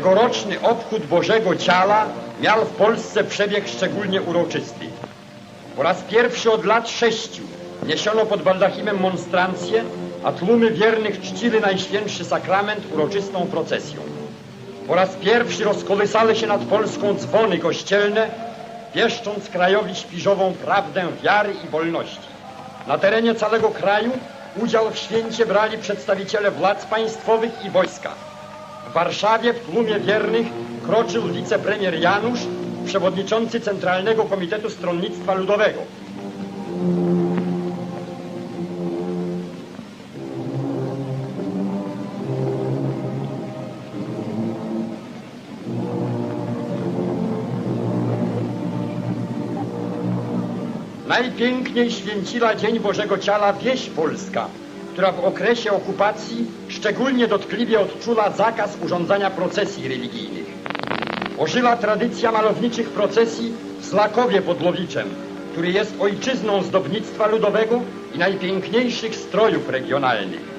Tegoroczny obchód Bożego Ciała miał w Polsce przebieg szczególnie uroczysty. Po raz pierwszy od lat sześciu niesiono pod baldachimem monstrancję, a tłumy wiernych czciły Najświętszy Sakrament uroczystą procesją. Po raz pierwszy rozkołysały się nad Polską dzwony kościelne, wieszcząc krajowi śpiżową prawdę wiary i wolności. Na terenie całego kraju udział w święcie brali przedstawiciele władz państwowych i wojska. W Warszawie w tłumie wiernych kroczył wicepremier Janusz, przewodniczący Centralnego Komitetu Stronnictwa Ludowego. Najpiękniej święciła Dzień Bożego Ciała wieś polska, która w okresie okupacji szczególnie dotkliwie odczula zakaz urządzania procesji religijnych. Ożyła tradycja malowniczych procesji w Slakowie pod który jest ojczyzną zdobnictwa ludowego i najpiękniejszych strojów regionalnych.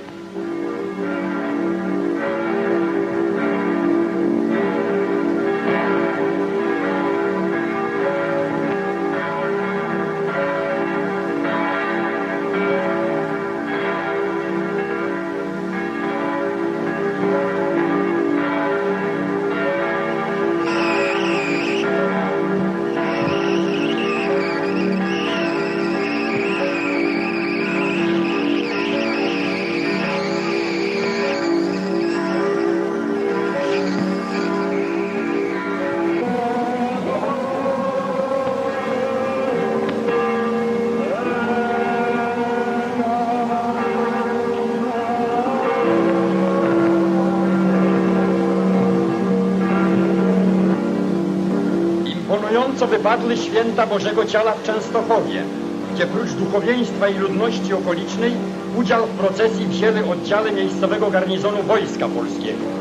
Imponująco wypadły święta Bożego Ciała w Częstochowie, gdzie prócz duchowieństwa i ludności okolicznej udział w procesji wzięły oddziały miejscowego garnizonu Wojska Polskiego.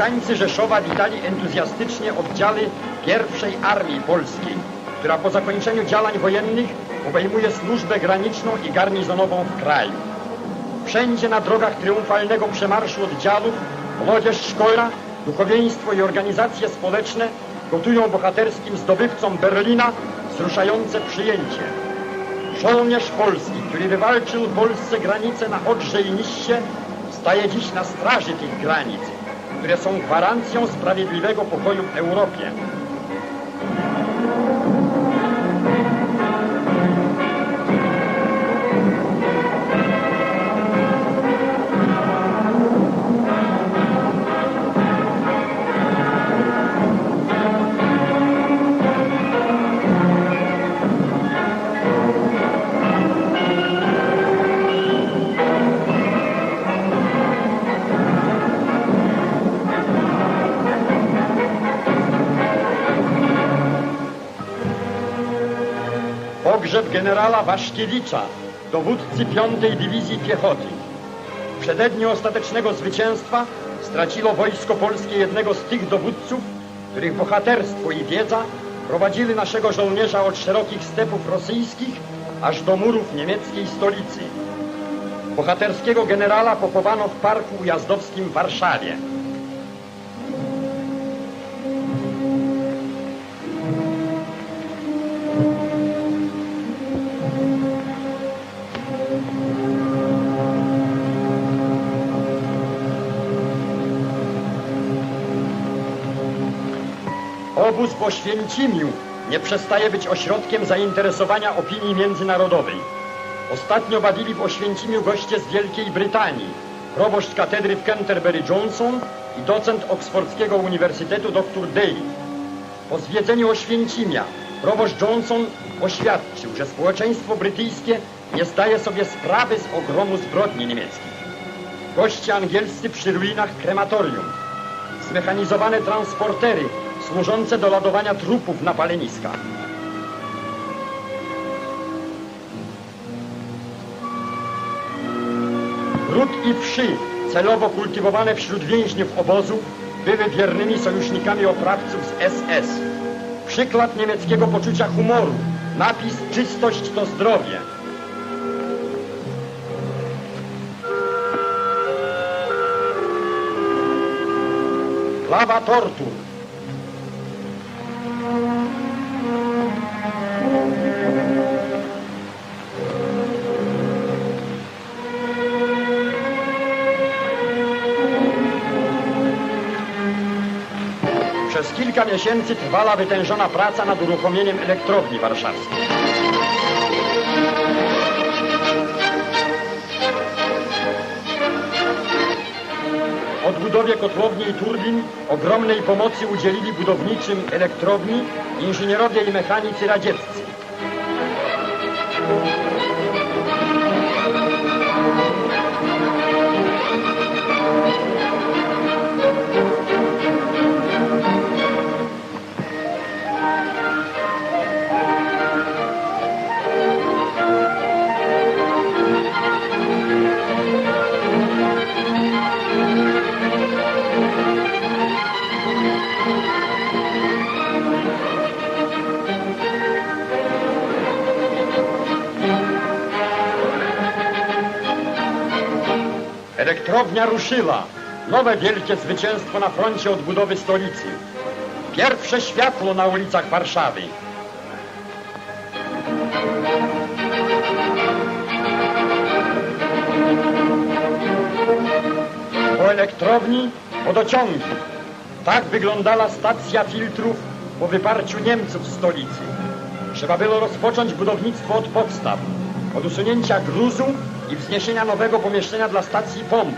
Mieszkańcy Rzeszowa witali entuzjastycznie oddziały pierwszej Armii Polskiej, która po zakończeniu działań wojennych obejmuje służbę graniczną i garnizonową w kraju. Wszędzie na drogach triumfalnego przemarszu oddziałów młodzież szkolna, duchowieństwo i organizacje społeczne gotują bohaterskim zdobywcom Berlina wzruszające przyjęcie. Żołnierz polski, który wywalczył Polsce granice na Odrze i Niście, staje dziś na straży tych granic, które są gwarancją sprawiedliwego pokoju w Europie. Pogrzeb generała Waszkiewicza, dowódcy 5 Dywizji Piechoty. W przededniu ostatecznego zwycięstwa straciło Wojsko Polskie jednego z tych dowódców, których bohaterstwo i wiedza prowadziły naszego żołnierza od szerokich stepów rosyjskich aż do murów niemieckiej stolicy. Bohaterskiego generała pochowano w Parku Ujazdowskim w Warszawie. Obóz w Oświęcimiu nie przestaje być ośrodkiem zainteresowania opinii międzynarodowej. Ostatnio bawili w Oświęcimiu goście z Wielkiej Brytanii, proboszcz katedry w Canterbury Johnson i docent Oksfordzkiego Uniwersytetu dr Daly. Po zwiedzeniu Oświęcimia proboszcz Johnson oświadczył, że społeczeństwo brytyjskie nie zdaje sobie sprawy z ogromu zbrodni niemieckich. Goście angielscy przy ruinach krematorium. Zmechanizowane transportery służące do ładowania trupów na paleniska. Ród i wszy, celowo kultywowane wśród więźniów obozu, były wiernymi sojusznikami oprawców z SS. Przykład niemieckiego poczucia humoru. Napis czystość to zdrowie. Lawa tortur. Przez kilka miesięcy trwała wytężona praca nad uruchomieniem elektrowni warszawskiej. Odbudowie kotłowni i turbin ogromnej pomocy udzielili budowniczym elektrowni inżynierowie i mechanicy radzieccy. Elektrownia ruszyła. Nowe wielkie zwycięstwo na froncie odbudowy stolicy. Pierwsze światło na ulicach Warszawy. Po elektrowni wodociągi. Tak wyglądała stacja filtrów po wyparciu Niemców z stolicy. Trzeba było rozpocząć budownictwo od podstaw, od usunięcia gruzu i wzniesienia nowego pomieszczenia dla stacji pomp.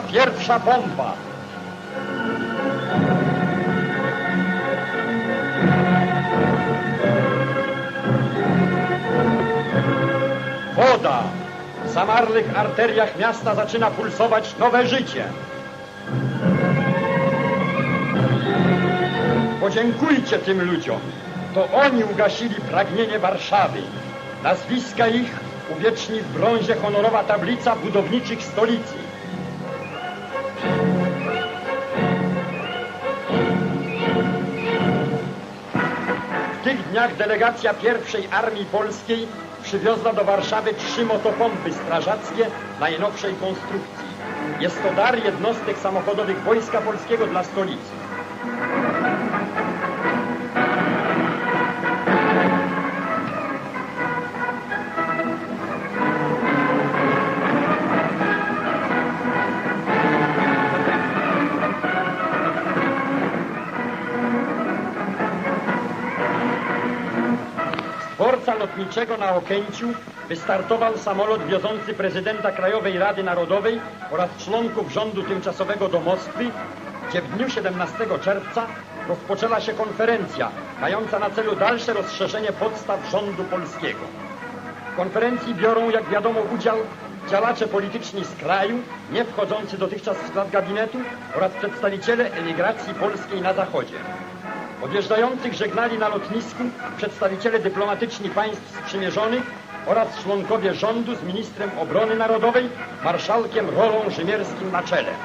Pierwsza pompa. Woda. W zamarłych arteriach miasta zaczyna pulsować nowe życie. Podziękujcie tym ludziom. To oni ugasili pragnienie Warszawy. Nazwiska ich uwieczni w brązie honorowa tablica budowniczych stolicy. Tych dniach delegacja pierwszej Armii Polskiej przywiozła do Warszawy trzy motopompy strażackie najnowszej konstrukcji. Jest to dar jednostek samochodowych Wojska Polskiego dla stolicy. Lotniczego na Okęciu wystartował samolot wiozący prezydenta Krajowej Rady Narodowej oraz członków rządu tymczasowego do Moskwy, gdzie w dniu 17 czerwca rozpoczęła się konferencja mająca na celu dalsze rozszerzenie podstaw rządu polskiego. W konferencji biorą, jak wiadomo, udział działacze polityczni z kraju, nie wchodzący dotychczas w skład gabinetu oraz przedstawiciele emigracji polskiej na zachodzie. Odjeżdżających żegnali na lotnisku przedstawiciele dyplomatyczni państw sprzymierzonych oraz członkowie rządu z ministrem obrony narodowej, marszałkiem Rolą Rzymierskim na czele.